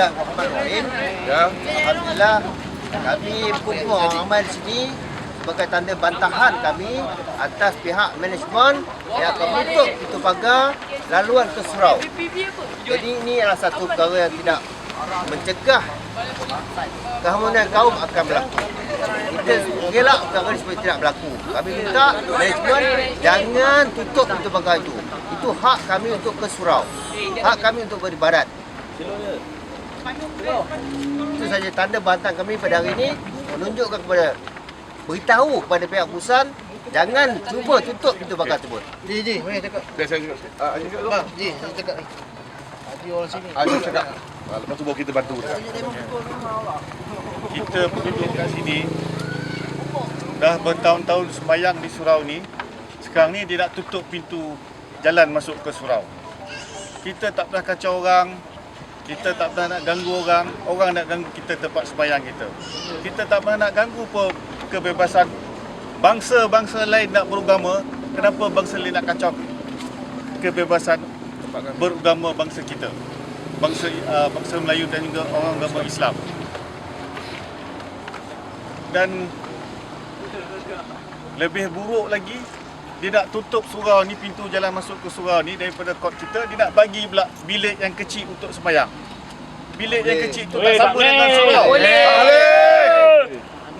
Bismillahirrahmanirrahim. Ya, alhamdulillah kami berkumpul orang ramai di sini sebagai tanda bantahan kami atas pihak manajemen yang akan menutup pintu pagar laluan ke surau. Jadi ini adalah satu perkara yang tidak mencegah kehamunan kaum akan berlaku. Kita gelak perkara ini supaya tidak berlaku. Kami minta manajemen jangan tutup pintu pagar itu. Itu hak kami untuk ke surau. Hak kami untuk beribadat. Itu saja tanda bantang kami pada hari ini menunjukkan kepada beritahu kepada pihak perusahaan jangan cuba tutup pintu pagar tersebut. Ji, Ji, mari cakap. Saya saya cakap. Ah, Haji cakap dulu. Bang, Ji, saya cakap ni. Haji orang sini. Haji cakap. Ah, Lepas tu baru kita bantu. kita penduduk kat sini dah bertahun-tahun sembayang di surau ni sekarang ni dia nak tutup pintu jalan masuk ke surau kita tak pernah kacau orang kita tak pernah nak ganggu orang orang nak ganggu kita tempat sembayang kita. Kita tak pernah nak ganggu pun kebebasan bangsa-bangsa lain nak beragama kenapa bangsa lain nak kacau kebebasan beragama bangsa kita? Bangsa uh, bangsa Melayu dan juga orang agama Islam. Dan lebih buruk lagi dia nak tutup surau ni pintu jalan masuk ke surau ni daripada kot kita dia nak bagi pula bilik yang kecil untuk sembahyang bilik yang kecil tu tak sama dengan surau Boleh.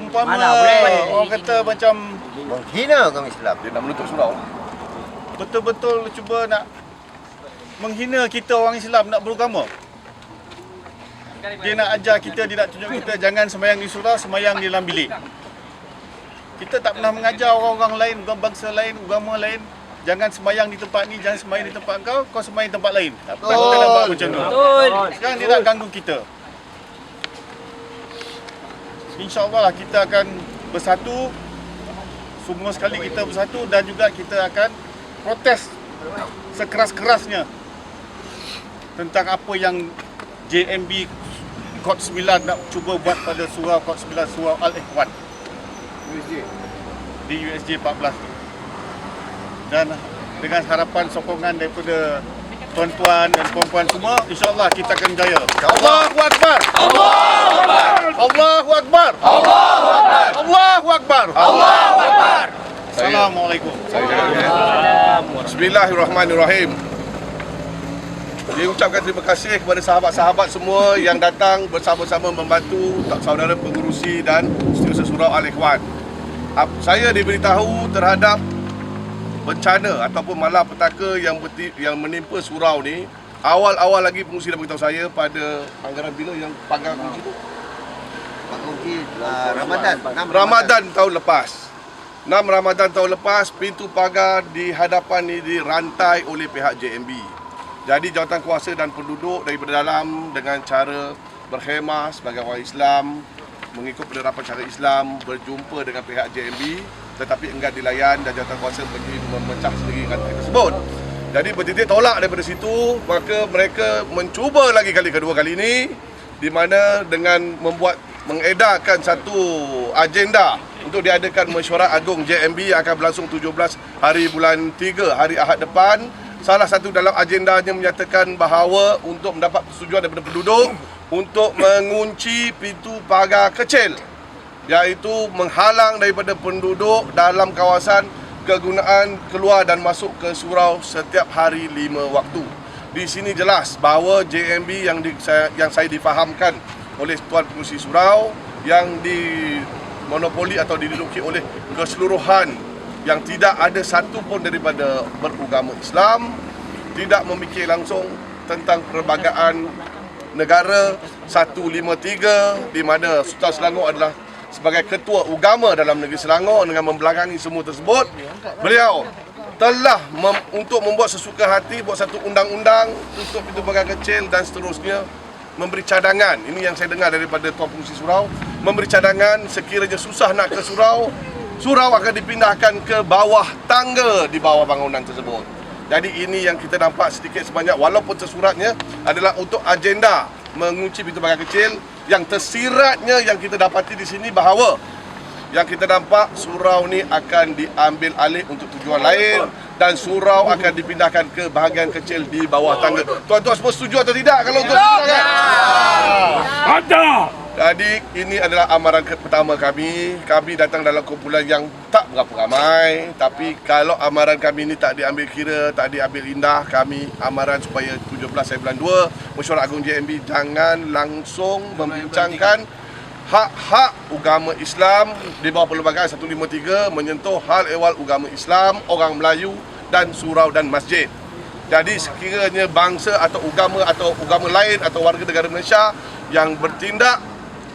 umpama Mana boleh. orang kata macam Menghina kami Islam. Dia nak menutup surau. betul-betul cuba nak menghina kita orang Islam nak beragama dia nak ajar kita, dia nak tunjuk kita jangan sembahyang di surau, sembahyang di dalam bilik. Kita tak pernah mengajar orang-orang lain, orang bangsa lain, agama lain, jangan sembahyang di tempat ni, jangan sembahyang di tempat kau, kau sembahyang di tempat lain. Tak pernah kita nak buat macam tu. Betul. Sekarang dia nak ganggu kita. InsyaAllah lah kita akan bersatu, semua sekali kita bersatu dan juga kita akan protes sekeras-kerasnya tentang apa yang JMB Kod 9 nak cuba buat pada surau Kod 9 surau Al-Ikhwan di USJ 14 tu. Dan dengan harapan sokongan daripada tuan-tuan dan puan-puan semua, insyaAllah kita akan jaya. Allahu Akbar! Allahu Akbar! Allahu Akbar! Allahu Akbar! Allahu Akbar! Assalamualaikum. Saya cakap dulu. Bismillahirrahmanirrahim. Dia ucapkan terima kasih kepada sahabat-sahabat semua yang datang bersama-sama membantu saudara pengurusi dan setiausaha surau Al-Ikhwan. Saya diberitahu terhadap bencana ataupun malapetaka yang berti, yang menimpa surau ni awal-awal lagi pengurusi dah beritahu saya pada anggaran bila yang pagar kunci tu Pak Kunci uh, Ramadan. Ramadan tahun lepas. 6 Ramadan tahun lepas pintu pagar di hadapan ni dirantai oleh pihak JMB. Jadi jawatan kuasa dan penduduk daripada dalam dengan cara berkhemah sebagai orang Islam mengikut penerapan cara Islam berjumpa dengan pihak JMB tetapi enggan dilayan dan jawatan kuasa pergi memecah sendiri rantai tersebut. Jadi bertitik tolak daripada situ maka mereka mencuba lagi kali kedua kali ini di mana dengan membuat mengedarkan satu agenda untuk diadakan mesyuarat agung JMB yang akan berlangsung 17 hari bulan 3 hari Ahad depan. Salah satu dalam agendanya menyatakan bahawa untuk mendapat persetujuan daripada penduduk untuk mengunci pintu pagar kecil iaitu menghalang daripada penduduk dalam kawasan kegunaan keluar dan masuk ke surau setiap hari lima waktu. Di sini jelas bahawa JMB yang di, saya, yang saya difahamkan oleh Tuan Pengurusi Surau yang dimonopoli atau diduduki oleh keseluruhan yang tidak ada satu pun daripada beragama Islam tidak memikir langsung tentang perlembagaan negara 153 di mana Sultan Selangor adalah sebagai ketua agama dalam negeri Selangor dengan membelakangi semua tersebut. Beliau telah mem, untuk membuat sesuka hati buat satu undang-undang untuk pintu pagar kecil dan seterusnya memberi cadangan. Ini yang saya dengar daripada Tuan Pengurusi Surau. Memberi cadangan sekiranya susah nak ke surau surau akan dipindahkan ke bawah tangga di bawah bangunan tersebut jadi ini yang kita nampak sedikit sebanyak walaupun tersuratnya adalah untuk agenda mengunci pintu pagar kecil yang tersiratnya yang kita dapati di sini bahawa yang kita nampak surau ni akan diambil alih untuk tujuan lain dan surau akan dipindahkan ke bahagian kecil di bawah tangga. Tuan-tuan semua setuju atau tidak kalau untuk dipindahkan? Ada! Jadi ini adalah amaran pertama kami. Kami datang dalam kumpulan yang tak berapa ramai. Tapi kalau amaran kami ini tak diambil kira, tak diambil indah, kami amaran supaya 17 saya bulan 2, Mesyuarat Agung JMB jangan langsung membincangkan hak-hak agama Islam di bawah Perlembagaan 153 menyentuh hal ehwal agama Islam, orang Melayu dan surau dan masjid. Jadi sekiranya bangsa atau agama atau agama lain atau warga negara Malaysia yang bertindak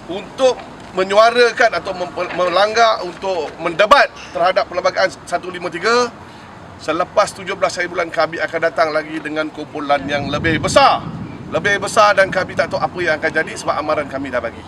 untuk menyuarakan atau melanggar untuk mendebat terhadap Perlembagaan 153 selepas 17 hari bulan kami akan datang lagi dengan kumpulan yang lebih besar. Lebih besar dan kami tak tahu apa yang akan jadi sebab amaran kami dah bagi